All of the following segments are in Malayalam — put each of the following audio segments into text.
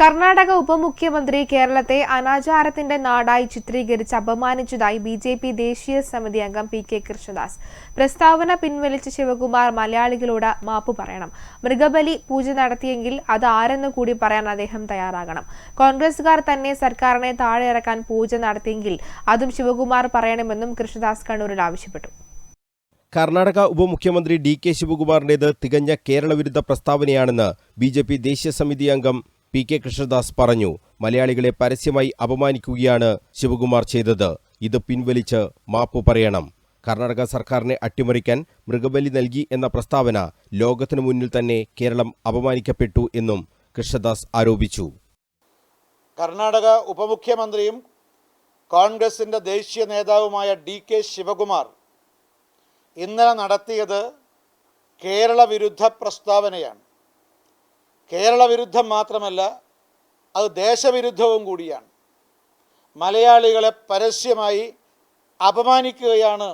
കർണാടക ഉപമുഖ്യമന്ത്രി കേരളത്തെ അനാചാരത്തിന്റെ നാടായി ചിത്രീകരിച്ച് അപമാനിച്ചതായി ബി ജെ പി ദേശീയ സമിതി അംഗം പി കെ കൃഷ്ണദാസ്. പ്രസ്താവന പിൻവലിച്ച ശിവകുമാർ മലയാളികളോട് മാപ്പ് പറയണം. മൃഗബലി പൂജ നടത്തിയെങ്കിൽ അത് ആരെന്ന് കൂടി പറയാൻ അദ്ദേഹം തയ്യാറാകണം. കോൺഗ്രസുകാർ തന്നെ സർക്കാരിനെ താഴെ ഇറക്കാൻ പൂജ നടത്തിയെങ്കിൽ അതും ശിവകുമാർ പറയണമെന്നും കൃഷ്ണദാസ് കണ്ണൂരിൽ ആവശ്യപ്പെട്ടു. കർണാടക ഉപമുഖ്യമന്ത്രി ഡി കെ ശിവകുമാറിന്റേത് തികഞ്ഞ കേരളവിരുദ്ധ പ്രസ്താവനയാണെന്ന് ബി ജെ പി ദേശീയ സമിതി അംഗം പി കെ കൃഷ്ണദാസ് പറഞ്ഞു. മലയാളികളെ പരസ്യമായി അപമാനിക്കുകയാണ് ശിവകുമാർ ചെയ്തത്. ഇത് പിൻവലിച്ച് മാപ്പ് പറയണം. കർണാടക സർക്കാരിനെ അട്ടിമറിക്കാൻ മൃഗബലി നൽകി എന്ന പ്രസ്താവന ലോകത്തിനു മുന്നിൽ തന്നെ കേരളം അപമാനിക്കപ്പെട്ടു എന്നും കൃഷ്ണദാസ് ആരോപിച്ചു. കർണാടക ഉപമുഖ്യമന്ത്രിയും കോൺഗ്രസിന്റെ ദേശീയ നേതാവുമായ ഡി കെ ശിവകുമാർ ഇന്നലെ നടത്തിയത് കേരള വിരുദ്ധ പ്രസ്താവനയാണ്. കേരള വിരുദ്ധം മാത്രമല്ല അത് ദേശവിരുദ്ധവും കൂടിയാണ്. മലയാളികളെ പരസ്യമായി അപമാനിക്കുകയാണ്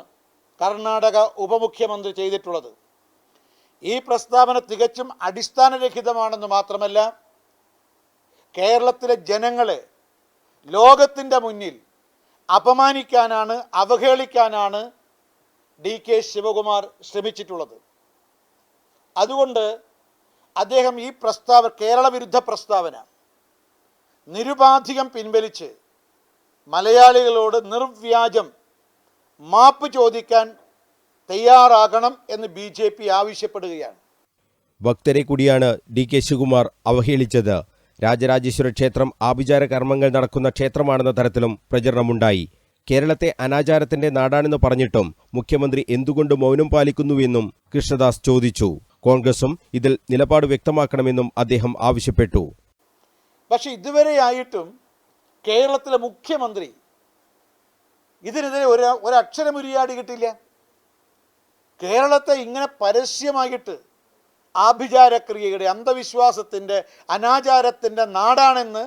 കർണാടക ഉപമുഖ്യമന്ത്രി ചെയ്തിട്ടുള്ളത്. ഈ പ്രസ്താവന തികച്ചും അടിസ്ഥാനരഹിതമാണെന്ന് മാത്രമല്ല കേരളത്തിലെ ജനങ്ങളെ ലോകത്തിന്റെ മുന്നിൽ അപമാനിക്കാനാണ് അവഹേളിക്കാനാണ് ഡി കെ ശിവകുമാർ ശ്രമിച്ചിട്ടുള്ളത്. അതുകൊണ്ട് അദ്ദേഹം ഈ പ്രസ്താവ കേരള വിരുദ്ധ പ്രസ്താവന നിരുപാധികം പിൻവലിച്ച് മലയാളികളോട് നിർവ്യാജം മാപ്പ് ചോദിക്കാൻ തയ്യാറാകണം എന്ന് ബി ജെ പി ആവശ്യപ്പെടുകയാണ്. ഭക്തരെ കൂടിയാണ് ഡി കെ ശിവകുമാർ അവഹേളിച്ചത്. രാജരാജേശ്വര ക്ഷേത്രം ആഭിചാര കർമ്മങ്ങൾ നടക്കുന്ന ക്ഷേത്രമാണെന്ന തരത്തിലും പ്രചരണമുണ്ടായി. കേരളത്തെ അനാചാരത്തിന്റെ നാടാണെന്ന് പറഞ്ഞിട്ടും മുഖ്യമന്ത്രി എന്തുകൊണ്ട് മൗനം പാലിക്കുന്നുവെന്നും കൃഷ്ണദാസ് ചോദിച്ചു. കോൺഗ്രസും ഇതിൽ നിലപാട് വ്യക്തമാക്കണമെന്നും അദ്ദേഹം ആവശ്യപ്പെട്ടു. പക്ഷെ ഇതുവരെയായിട്ടും കേരളത്തിലെ മുഖ്യമന്ത്രി ഇതിനെതിരെ ഒരു ഒരക്ഷരം ഉരിയാടി കിട്ടില്ല കേരളത്തെ ഇങ്ങനെ പരസ്യമായിട്ട് ആഭിചാരക്രിയയുടെ അന്ധവിശ്വാസത്തിന്റെ അനാചാരത്തിന്റെ നാടാണെന്ന്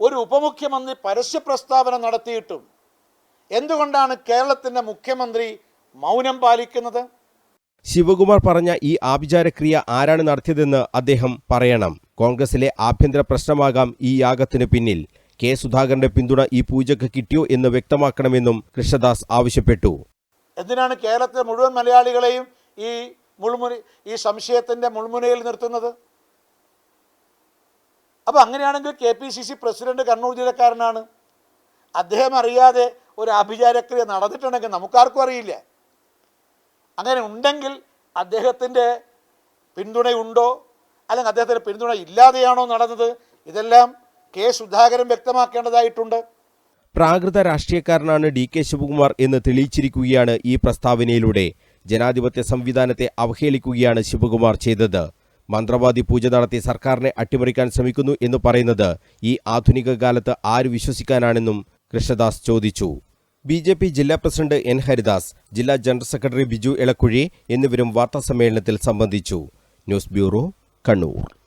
ഒരു ഉപമുഖ്യമന്ത്രി പരസ്യ പ്രസ്താവന നടത്തിയിട്ടും എന്തുകൊണ്ടാണ് കേരളത്തിന്റെ മുഖ്യമന്ത്രി മൗനം പാലിക്കുന്നത്? ശിവകുമാർ പറഞ്ഞ ഈ ആഭിചാരക്രിയ ആരാണ് നടത്തിയതെന്ന് അദ്ദേഹം പറയണം. കോൺഗ്രസിലെ ആഭ്യന്തര പ്രശ്നമാകാം ഈ യാഗത്തിന് പിന്നിൽ. കെ സുധാകരന്റെ പിന്തുണ ഈ പൂജയ്ക്ക് കിട്ടിയോ എന്ന് വ്യക്തമാക്കണമെന്നും കൃഷ്ണദാസ് ആവശ്യപ്പെട്ടു. എന്തിനാണ് കേരളത്തിലെ മുഴുവൻ മലയാളികളെയും ഈ മുൾമുന ഈ സംശയത്തിന്റെ മുൾമുനയിൽ നിർത്തുന്നത്? അപ്പോൾ അങ്ങനെയാണെങ്കിൽ K P C C president Kannur ജില്ലക്കാരനാണ്. അദ്ദേഹം അറിയാതെ ഒരു ആഭിചാരക്രിയ നടന്നിട്ടുണ്ടെങ്കിൽ നമുക്കാർക്കും അറിയില്ല. അങ്ങനെ ഉണ്ടെങ്കിൽ അദ്ദേഹത്തിന്റെ പിന്തുണയുണ്ടോ? അല്ലെങ്കിൽ അദ്ദേഹത്തിന്റെ പിന്തുണ ഇല്ലാതെയാണോ നടന്നത്? ഇതെല്ലാം കെ സുധാകരൻ വ്യക്തമാക്കേണ്ടതായിട്ടുണ്ട്. പ്രാകൃത രാഷ്ട്രീയക്കാരനാണ് ഡി കെ ശിവകുമാർ എന്ന് തെളിയിച്ചിരിക്കുകയാണ് ഈ പ്രസ്താവനയിലൂടെ. ജനാധിപത്യ സംവിധാനത്തെ അവഹേളിക്കുകയാണ് ശിവകുമാർ ചെയ്തത്. മന്ത്രവാദി പൂജ നടത്തി സർക്കാരിനെ അട്ടിമറിക്കാൻ ശ്രമിക്കുന്നു എന്ന് പറയുന്നത് ഈ ആധുനിക കാലത്ത് ആര് വിശ്വസിക്കാനാണെന്നും കൃഷ്ണദാസ് ചോദിച്ചു. ബി ജെ പി ജില്ലാ പ്രസിഡന്റ് എൻ ഹരിദാസ് ജില്ലാ ജനറൽ സെക്രട്ടറി ബിജു എളക്കുഴി എന്നിവരും വാർത്താസമ്മേളനത്തിൽ സംബന്ധിച്ചു. News bureau Kannur.